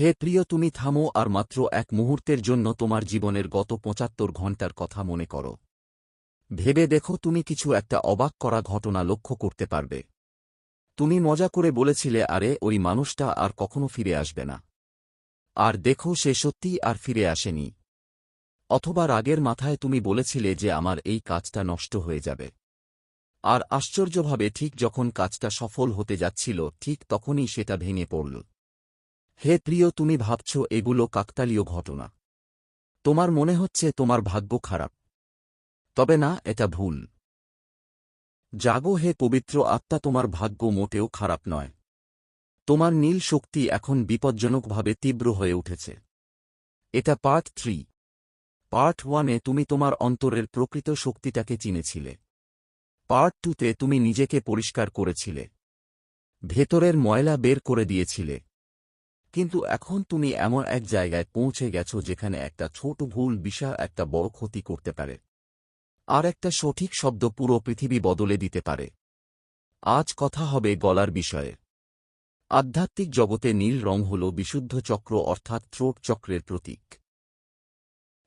হে প্রিয়, তুমি থামো আর মাত্র এক মুহূর্তের জন্য তোমার জীবনের গত পঁচাত্তর ঘণ্টার কথা মনে করো। ভেবে দেখো, তুমি কিছু একটা অবাক করা ঘটনা লক্ষ্য করতে পারবে। তুমি মজা করে বলেছিলে, আরে, ওই মানুষটা আর কখনো ফিরে আসবে না। আর দেখো, সে সত্যিই আর ফিরে আসেনি। অথবা রাগের মাথায় তুমি বলেছিলে যে, আমার এই কাজটা নষ্ট হয়ে যাবে। আর আশ্চর্যভাবে ঠিক যখন কাজটা সফল হতে যাচ্ছিল, ঠিক তখনই সেটা ভেঙে পড়ল। হে প্রিয়, তুমি ভাবছ এগুলো কাকতালীয় ঘটনা। তোমার মনে হচ্ছে তোমার ভাগ্য খারাপ। তবে না, এটা ভুল। জাগো হে পবিত্র আত্মা, তোমার ভাগ্য মোটেও খারাপ নয়। তোমার নীল শক্তি এখন বিপজ্জনকভাবে তীব্র হয়ে উঠেছে। এটা পার্ট থ্রি। পার্ট ওয়ানে তুমি তোমার অন্তরের প্রকৃত শক্তিটাকে চিনেছিলে। পার্ট টুতে তুমি নিজেকে পরিষ্কার করেছিলে। ভেতরের ময়লা বের করে দিয়েছিলে। কিন্তু এখন তুমি এমন এক জায়গায় পৌঁছে গেছ যেখানে একটা ছোট ভুল বিশাল একটা বড় ক্ষতি করতে পারে। আর একটা সঠিক শব্দ পুরো পৃথিবী বদলে দিতে পারে। আজ কথা হবে গলার বিষয়ে। আধ্যাত্মিক জগতে নীল রং হল বিশুদ্ধ চক্র অর্থাৎ ত্রোট চক্রের প্রতীক।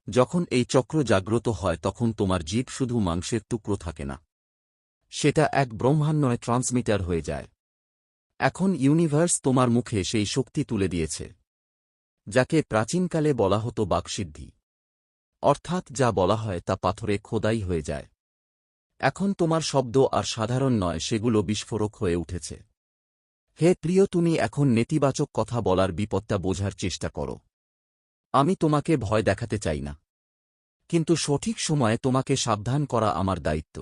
যখন এই চক্র জাগ্রত হয় তখন তোমার জীব শুধু মাংসের টুকরো থাকে না। সেটা এক ব্রহ্মাণ্ডয় ট্রান্সমিটার হয়ে যায়। এখন ইউনিভার্স তোমার মুখে সেই শক্তি তুলে দিয়েছে, যাকে প্রাচীনকালে বলা হতো বাকসিদ্ধি। অর্থাৎ যা বলা হয় তা পাথরে খোদাই হয়ে যায়। এখন তোমার শব্দ আর সাধারণ নয়, সেগুলো বিস্ফোরক হয়ে উঠেছে। হে প্রিয়, তুমি এখন নেতিবাচক কথা বলার বিপদটা বোঝার চেষ্টা করো। আমি তোমাকে ভয় দেখাতে চাই না। কিন্তু সঠিক সময়ে তোমাকে সাবধান করা আমার দায়িত্ব।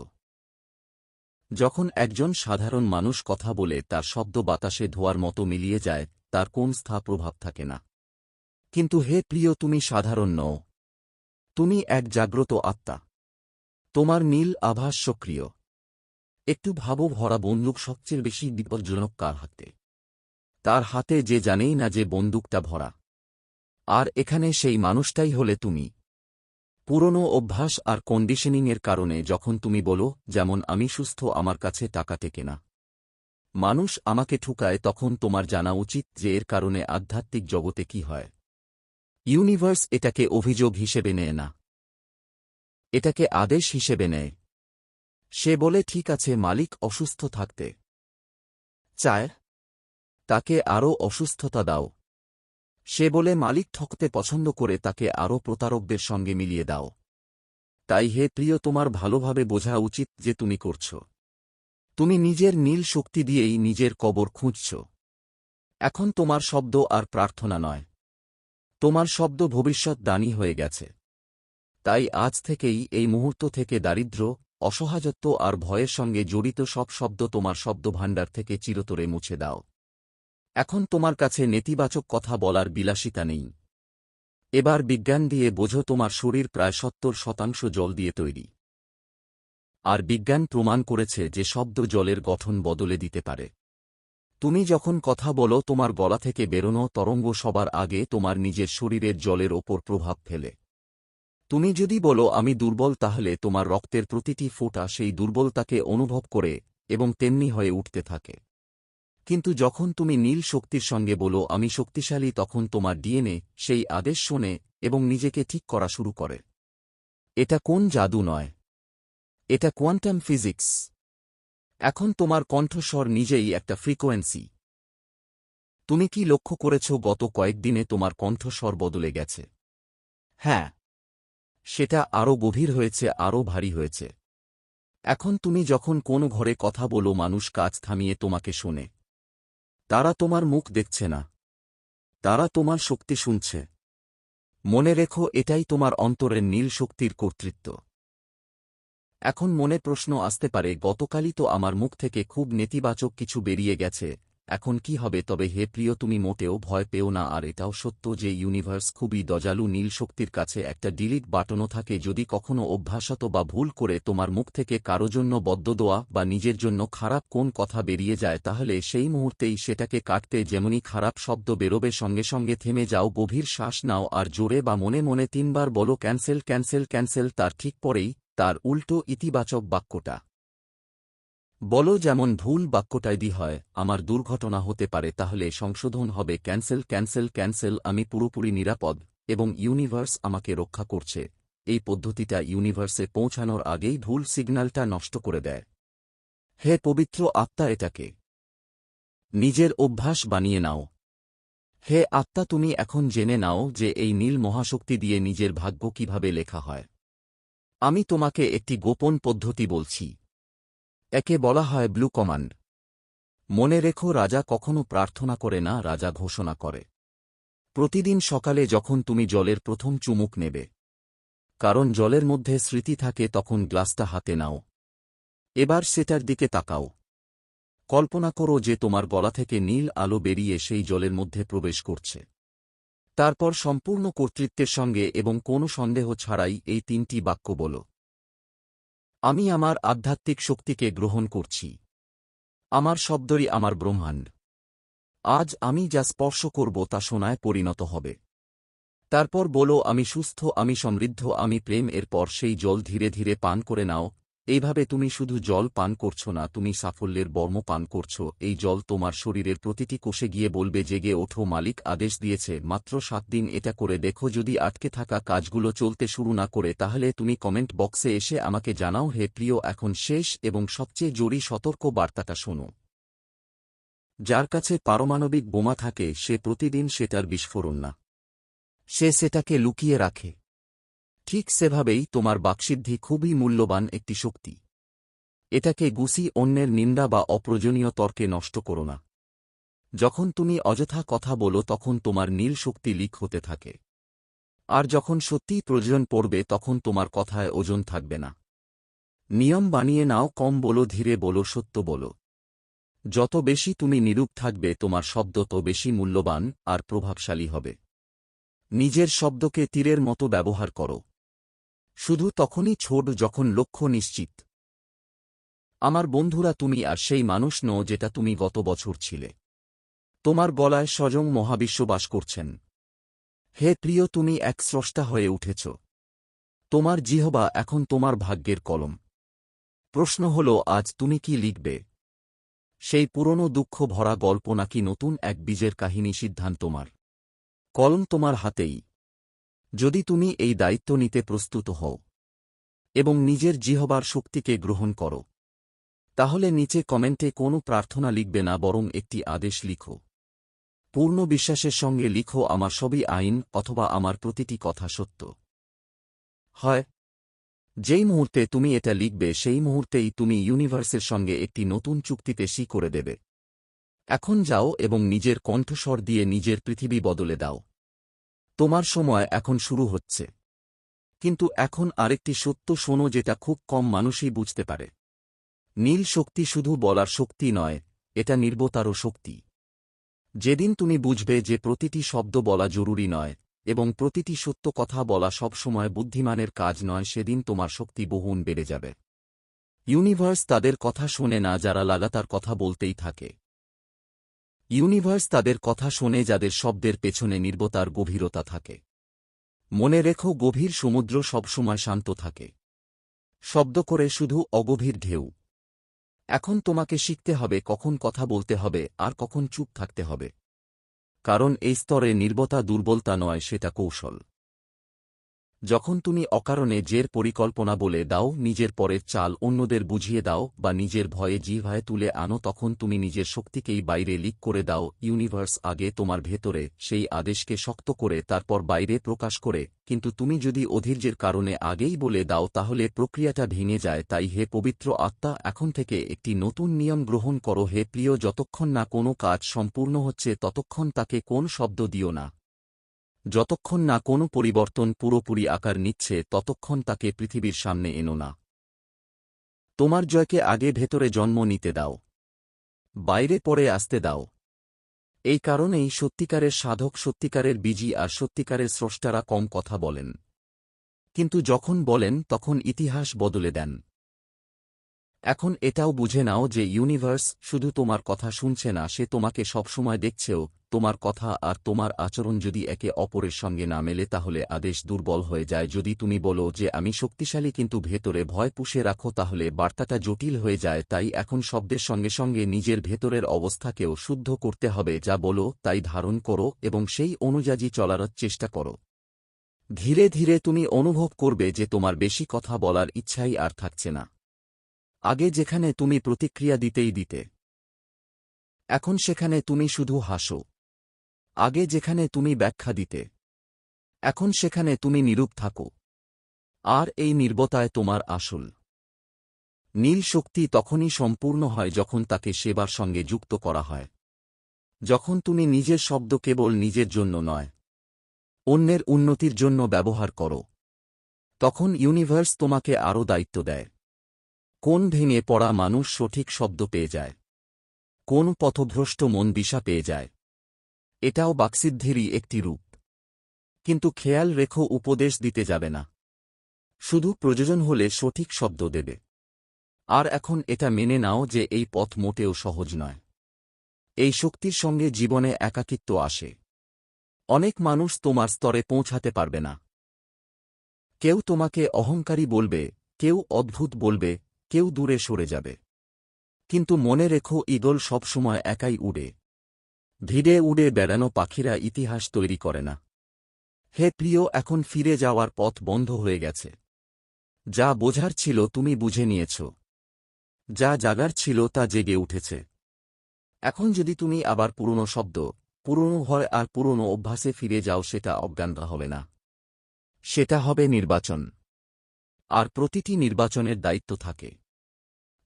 যখন একজন সাধারণ মানুষ কথা বলে, তার শব্দ বাতাসে ধোয়ার মতো মিলিয়ে যায়, তার কোন স্থা প্রভাব থাকে না। কিন্তু হে প্রিয়, তুমি সাধারণ নও। তুমি এক জাগ্রত আত্মা। তোমার নীল আভাস সক্রিয়। একটু ভাবো, ভরা বন্দুক সবচেয়ে বেশি বিপজ্জনক কার হাতে? তার হাতে যে জানেই না যে বন্দুকটা ভরা। আর এখানে সেই মানুষটাই হলে তুমি। পুরনো অভ্যাস আর কন্ডিশনিংয়ের কারণে যখন তুমি বলো, যেমন আমি সুস্থ, আমার কাছে টাকা টেকে না। মানুষ আমাকে ঠুকায় তখন তোমার জানা উচিত যে এর কারণে আধ্যাত্মিক জগতে কি হয়। ইউনিভার্স এটাকে অভিযোগ হিসেবে নেয় না। এটাকে আদেশ হিসেবে নেয়। সে বলে, ঠিক আছে, মালিক, অসুস্থ থাকতে। চায়, তাকে আরও অসুস্থতা দাও। সে বলে, মালিক ঠকতে পছন্দ করে তাকে আরও প্রতারকদের সঙ্গে মিলিয়ে দাও। তাই হে প্রিয়, তোমার ভালোভাবে বোঝা উচিত যে তুমি করছ। তুমি নিজের নীল শক্তি দিয়েই নিজের কবর খুঁজছ। এখন তোমার শব্দ আর প্রার্থনা নয়। তোমার শব্দ ভবিষ্যৎ দানী হয়ে গেছে। তাই আজ থেকেই এই মুহূর্ত থেকে দারিদ্র্য অসহায়ত্ব আর ভয়ের সঙ্গে জড়িত সব শব্দ তোমার শব্দভাণ্ডার থেকে চিরতরে মুছে দাও। এখন তোমার কাছে নেতিবাচক কথা বলার বিলাসিতা নেই। এবার বিজ্ঞান দিয়ে বোঝো তোমার শরীর প্রায় সত্তর শতাংশ জল দিয়ে তৈরি। আর বিজ্ঞান প্রমাণ করেছে যে শব্দ জলের গঠন বদলে দিতে পারে। তুমি যখন কথা বলো তোমার গলা থেকে বেরোনো তরঙ্গ সবার আগে তোমার নিজের শরীরের জলের ওপর প্রভাব ফেলে। তুমি যদি বলো, আমি দুর্বল, তাহলে তোমার রক্তের প্রতিটি ফোঁটা সেই দুর্বলতাকে অনুভব করে এবং তেমনি হয়ে উঠতে থাকে। কিন্তু যখন তুমি নীল শক্তির সঙ্গে বলো, আমি শক্তিশালী, তখন তোমার ডিএনএ সেই আদেশ শোনে এবং নিজেকে ঠিক করা শুরু করে। এটা কোন জাদু নয়। এটা কোয়ান্টাম ফিজিক্স। এখন তোমার কণ্ঠস্বর নিজেই একটা ফ্রিকোয়েন্সি। তুমি কি লক্ষ্য করেছ, গত কয়েকদিনে তোমার কণ্ঠস্বর বদলে গেছে? হ্যাঁ। সেটা আরও গভীর হয়েছে আরও ভারী হয়েছে। এখন তুমি যখন কোন ঘরে কথা বলো, মানুষ কাজ থামিয়ে তোমাকে শোনে। তারা তোমার মুখ দেখছে না। তারা তোমার শক্তি শুনছে। মনে রেখো, এটাই তোমার অন্তরের নীল শক্তির কর্তৃত্ব। এখন মনে প্রশ্ন আসতে পারে, গতকালই তো আমার মুখ থেকে খুব নেতিবাচক কিছু বেরিয়ে গেছে। এখন কি হবে? তবে হে প্রিয়, তুমি মোটেও ভয় পেও না। আর এটাও সত্য যে ইউনিভার্স খুবই দজালু নীল শক্তির কাছে একটা ডিলিট বাটনও থাকে। যদি কখনো অভ্যাসত বা ভুল করে তোমার মুখ থেকে কারও জন্য বদ্ধদোয়া বা নিজের জন্য খারাপ কোন কথা বেরিয়ে যায়, তাহলে সেই মুহূর্তেই সেটাকে কাটতে যেমনই খারাপ শব্দ বেরোবে, সঙ্গে সঙ্গে থেমে যাও, গভীর শ্বাস নাও, আর জোরে বা মনে মনে তিনবার বলো, ক্যান্সেল ক্যান্সেল ক্যান্সেল। তার ঠিক পরেই তার উল্টো ইতিবাচক বাক্যটা। বলো যেমন ভুল বাক্যটাইদি হয়, আমার দুর্ঘটনা হতে পারে, তাহলে সংশোধন হবে, ক্যান্সেল ক্যান্সেল ক্যান্সেল, আমি পুরোপুরি নিরাপদ, এবং ইউনিভার্স আমাকে রক্ষা করছে। এই পদ্ধতিটা ইউনিভার্সে পৌঁছানোর আগেই ভুল সিগন্যালটা নষ্ট করে দেয়। হে পবিত্র আত্মা, এটাকে নিজের অভ্যাস বানিয়ে নাও। হে আত্মা, তুমি এখন জেনে নাও যে এই নীল মহাশক্তি দিয়ে নিজের ভাগ্য কীভাবে লেখা হয়। আমি তোমাকে একটি গোপন পদ্ধতি বলছি। একে বলা হয় ব্লু কমান্ড। মনে রেখো, রাজা কখনো প্রার্থনা করে না, রাজা ঘোষণা করে। প্রতিদিন সকালে যখন তুমি জলের প্রথম চুমুক নেবে, কারণ জলের মধ্যে স্মৃতি থাকে, তখন গ্লাসটা হাতে নাও। এবার সেটার দিকে তাকাও। কল্পনা করো যে তোমার গলা থেকে নীল আলো বেরিয়ে সেই জলের মধ্যে প্রবেশ করছে। তারপর সম্পূর্ণ কর্তৃত্বের সঙ্গে এবং কোনো সন্দেহ ছাড়াই এই তিনটি বাক্য বল। আমি আমার আধ্যাত্মিক শক্তিকে গ্রহণ করছি। আমার শব্দরই আমার ব্রহ্মাণ্ড। আজ আমি যা স্পর্শ করব তা সোনায় পরিণত হবে। তারপর বলো, আমি সুস্থ, আমি সমৃদ্ধ, আমি প্রেম, এরপর সেই জল ধীরে ধীরে পান করে নাও এইভাবে তুমি শুধু জল পান করছ না, তুমি সাফল্যের বর্ম পান করছ। এই জল তোমার শরীরের প্রতিটি কোষে গিয়ে বলবে, জেগে ওঠো মালিক, আদেশ দিয়েছে। মাত্র সাত দিন এটা করে দেখো, যদি আটকে থাকা কাজগুলো চলতে শুরু না করে, তাহলে তুমি কমেন্ট বক্সে এসে আমাকে জানাও, হে প্রিয়, এখন শেষ এবং সবচেয়ে জরুরি সতর্ক বার্তাটা শোনো। যার কাছে পারমাণবিক বোমা থাকে, সে প্রতিদিন সেটার বিস্ফোরণ না। সে সেটাকে লুকিয়ে রাখে। ঠিক সেভাবেই তোমার বাকসিদ্ধি খুবই মূল্যবান একটি শক্তি। এটাকে গুসি অন্যের নিন্দা বা অপ্রয়োজনীয় তর্কে নষ্ট করো না। যখন তুমি অযথা কথা বলো তখন তোমার নীল শক্তি লিক হতে থাকে। আর যখন সত্যিই প্রয়োজন পড়বে তখন তোমার কথায় ওজন থাকবে না। নিয়ম বানিয়ে নাও, কম বলো, ধীরে বলো, সত্য বলো। যত বেশি তুমি নিরূপ থাকবে তোমার শব্দ তো বেশি মূল্যবান আর প্রভাবশালী হবে। নিজের শব্দকে তীরের মতো ব্যবহার করো। শুধু তখনই ছোট যখন লক্ষ্য নিশ্চিত। আমার বন্ধুরা তুমি আর সেই মানুষ নও যেটা তুমি গত বছর ছিলে। তোমার গলায় স্বজং মহাবিশ্ব বাস করছেন। হে প্রিয়, তুমি এক স্রষ্টা হয়ে উঠেছ। তোমার জিহবা এখন তোমার ভাগ্যের কলম। প্রশ্ন হল, আজ তুমি কি লিখবে? সেই পুরনো দুঃখ ভরা গল্প নাকি নতুন এক বীজের কাহিনী সিদ্ধান্ত তোমার? কলম তোমার হাতেই। যদি তুমি এই দায়িত্ব নিতে প্রস্তুত হও এবং নিজের জিহবার শক্তিকে গ্রহণ করো, তাহলে নিচে কমেন্টে কোনো প্রার্থনা লিখবে না, বরং একটি আদেশ লিখো। পূর্ণ বিশ্বাসের সঙ্গে লিখো, আমার সবই আইন অথবা আমার প্রতিটি কথা সত্য। হয়, যেই মুহূর্তে তুমি এটা লিখবে, সেই মুহূর্তেই তুমি ইউনিভার্সের সঙ্গে একটি নতুন চুক্তিতে সি করে দেবে। এখন যাও এবং নিজের কণ্ঠস্বর দিয়ে নিজের পৃথিবী বদলে দাও। তোমার সময় এখন শুরু হচ্ছে। কিন্তু এখন আরেকটি সত্য শোনো যেটা খুব কম মানুষই বুঝতে পারে। নীল শক্তি শুধু বলার শক্তি নয়, এটা নির্বতারও শক্তি। যেদিন তুমি বুঝবে যে প্রতিটি শব্দ বলা জরুরি নয় এবং প্রতিটি সত্য কথা বলা সবসময় বুদ্ধিমানের কাজ নয়, সেদিন তোমার শক্তি বহুন বেড়ে যাবে। ইউনিভার্স তাদের কথা শোনে না যারা লাগাতার কথা বলতেই থাকে। ইউনিভার্স তাদের কথা শোনে যাদের শব্দের পেছনে নির্বতার গভীরতা থাকে। মনে রেখো গভীর সমুদ্র সবসময় শান্ত থাকে। শব্দ করে শুধু অগভীর ঢেউ। এখন তোমাকে শিখতে হবে কখন কথা বলতে হবে আর কখন চুপ থাকতে হবে। কারণ এই স্তরে নির্বতা দুর্বলতা নয়, সেটা কৌশল। যখন তুমি অকারণে জের পরিকল্পনা বলে দাও, নিজের পরের চাল অন্যদের বুঝিয়ে দাও, বা নিজের ভয়ে জিভায় তুলে আনো, তখন তুমি নিজের শক্তিকেই বাইরে লিক করে দাও, ইউনিভার্স আগে তোমার ভেতরে, সেই আদেশকে শক্ত করে, তারপর বাইরে প্রকাশ করে। কিন্তু তুমি যদি অধীর্যের কারণে আগেই বলে দাও, তাহলে প্রক্রিয়াটা ভেঙে যায়। তাই হে পবিত্র আত্মা, এখন থেকে একটি নতুন নিয়ম গ্রহণ করো। হে প্রিয়, যতক্ষণ না কোনো কাজ সম্পূর্ণ হচ্ছে, ততক্ষণ তাকে কোন শব্দ দিও না। যতক্ষণ না কোনো পরিবর্তন পুরোপুরি আকার নিচ্ছে, ততক্ষণ তাকে পৃথিবীর সামনে এনো না। তোমার জয়কে আগে ভেতরে জন্ম নিতে দাও। বাইরে পরে আসতে দাও। এই কারণেই সত্যিকারের সাধক সত্যিকারের বিজি আর সত্যিকারের স্রষ্টারা কম কথা বলেন। কিন্তু যখন বলেন, তখন ইতিহাস বদলে দেন। এখন এটাও বুঝে নাও যে ইউনিভার্স শুধু তোমার কথা শুনছে না, সে তোমাকে সবসময় দেখছেও তোমার কথা আর তোমার আচরণ যদি একে অপরের সঙ্গে না মেলে তাহলে আদেশ দুর্বল হয়ে যায়। যদি তুমি বলো যে আমি শক্তিশালী কিন্তু ভেতরে ভয় পুষে রাখো তাহলে বার্তাটা জটিল হয়ে যায়। তাই এখন শব্দের সঙ্গে সঙ্গে নিজের ভেতরের অবস্থাকেও শুদ্ধ করতে হবে। যা বলো তাই ধারণ করো এবং সেই অনুযায়ী চলার চেষ্টা করো। ধীরে ধীরে তুমি অনুভব করবে যে তোমার বেশি কথা বলার ইচ্ছাই আর থাকছে না। আগে যেখানে তুমি প্রতিক্রিয়া দিতেই দিতে। এখন সেখানে তুমি শুধু হাসো। আগে যেখানে তুমি ব্যাখ্যা দিতে। এখন সেখানে তুমি নিরূপ থাকো। আর এই নির্বতায় তোমার আসল। নীল শক্তি তখনই সম্পূর্ণ হয় যখন তাকে সেবার সঙ্গে যুক্ত করা হয়। যখন তুমি নিজের শব্দ কেবল নিজের জন্য নয়, অন্যের উন্নতির জন্য ব্যবহার করো। তখন ইউনিভার্স তোমাকে আরও দায়িত্ব দেয়। কোন ভেঙে পড়া মানুষ সঠিক শব্দ পেয়ে যায়। কোন পথভ্রষ্ট মন দিশা পেয়ে যায়। এটাও বাকসিদ্ধিরই একটি রূপ। কিন্তু খেয়াল রেখো উপদেশ দিতে যাবে না। শুধু প্রয়োজন হলে সঠিক শব্দ দেবে। আর এখন এটা মেনে নাও যে এই পথ মোটেও সহজ নয়। এই শক্তির সঙ্গে জীবনে একাকিত্ব আসে। অনেক মানুষ তোমার স্তরে পৌঁছাতে পারবে না। কেউ তোমাকে অহংকারী বলবে, কেউ অদ্ভুত বলবে, কেউ দূরে সরে যাবে। কিন্তু মনে রেখো ঈগল সবসময় একাই উড়ে। ভিড়ে উড়ে বেড়ানো পাখিরা ইতিহাস তৈরি করে না। হে প্রিয়, এখন ফিরে যাওয়ার পথ বন্ধ হয়ে গেছে। যা বোঝার ছিল তুমি বুঝে নিয়েছ। যা জাগার ছিল তা জেগে উঠেছে। এখন যদি তুমি আবার পুরনো শব্দ, পুরনো ভয় আর পুরনো অভ্যাসে ফিরে যাও, সেটা অজ্ঞানরা হবে না। সেটা হবে নির্বাচন। আর প্রতিটি নির্বাচনের দায়িত্ব থাকে।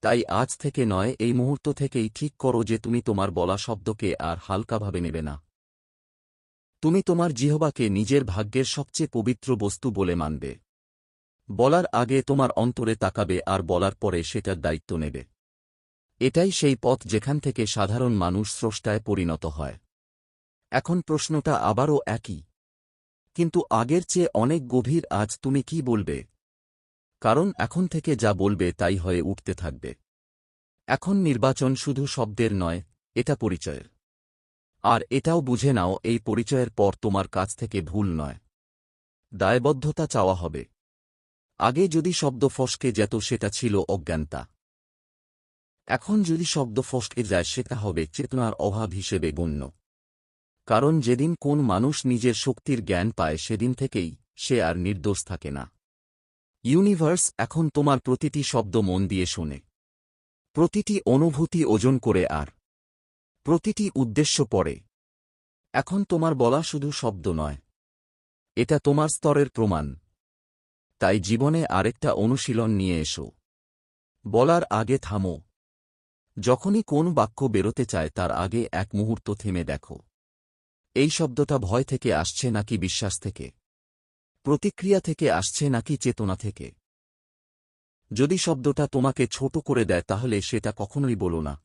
তাই আজ থেকে নয়, এই মুহূর্ত থেকেই ঠিক করো যে তুমি তোমার বলা শব্দকে আর হালকাভাবে নেবে না। তুমি তোমার জিহবাকে নিজের ভাগ্যের সবচেয়ে পবিত্র বস্তু বলে মানবে। বলার আগে তোমার অন্তরে তাকাবে আর বলার পরে সেটার দায়িত্ব নেবে। এটাই সেই পথ যেখান থেকে সাধারণ মানুষ স্রষ্টায় পরিণত হয়। এখন প্রশ্নটা আবারও একই। কিন্তু আগের চেয়ে অনেক গভীর আজ তুমি কি বলবে? কারণ এখন থেকে যা বলবে তাই হয়ে উঠতে থাকবে। এখন নির্বাচন শুধু শব্দের নয়, এটা পরিচয়ের। আর এটাও বুঝে নাও, এই পরিচয়ের পর তোমার কাছ থেকে ভুল নয়। দায়বদ্ধতা চাওয়া হবে। আগে যদি শব্দ ফসকে যেত সেটা ছিল অজ্ঞানতা। এখন যদি শব্দ ফসকে যায় সেটা হবে চেতনার অভাব হিসেবে গণ্য। কারণ যেদিন কোন মানুষ নিজের শক্তির জ্ঞান পায় সেদিন থেকেই সে আর নির্দোষ থাকে না। ইউনিভার্স এখন তোমার প্রতিটি শব্দ মন দিয়ে শোনে। প্রতিটি অনুভূতি ওজন করে আর প্রতিটি উদ্দেশ্য পড়ে। এখন তোমার বলা শুধু শব্দ নয়। এটা তোমার স্তরের প্রমাণ। তাই জীবনে আরেকটা অনুশীলন নিয়ে এসো। বলার আগে থামো। যখনই কোন বাক্য বেরোতে চায় তার আগে এক মুহূর্ত থেমে দেখো। এই শব্দটা ভয় থেকে আসছে নাকি বিশ্বাস থেকে? প্রতিক্রিয়া থেকে আসছে নাকি চেতনা থেকে? যদি শব্দটা তোমাকে ছোট করে দেয় তাহলে সেটা কখনোই বলো না।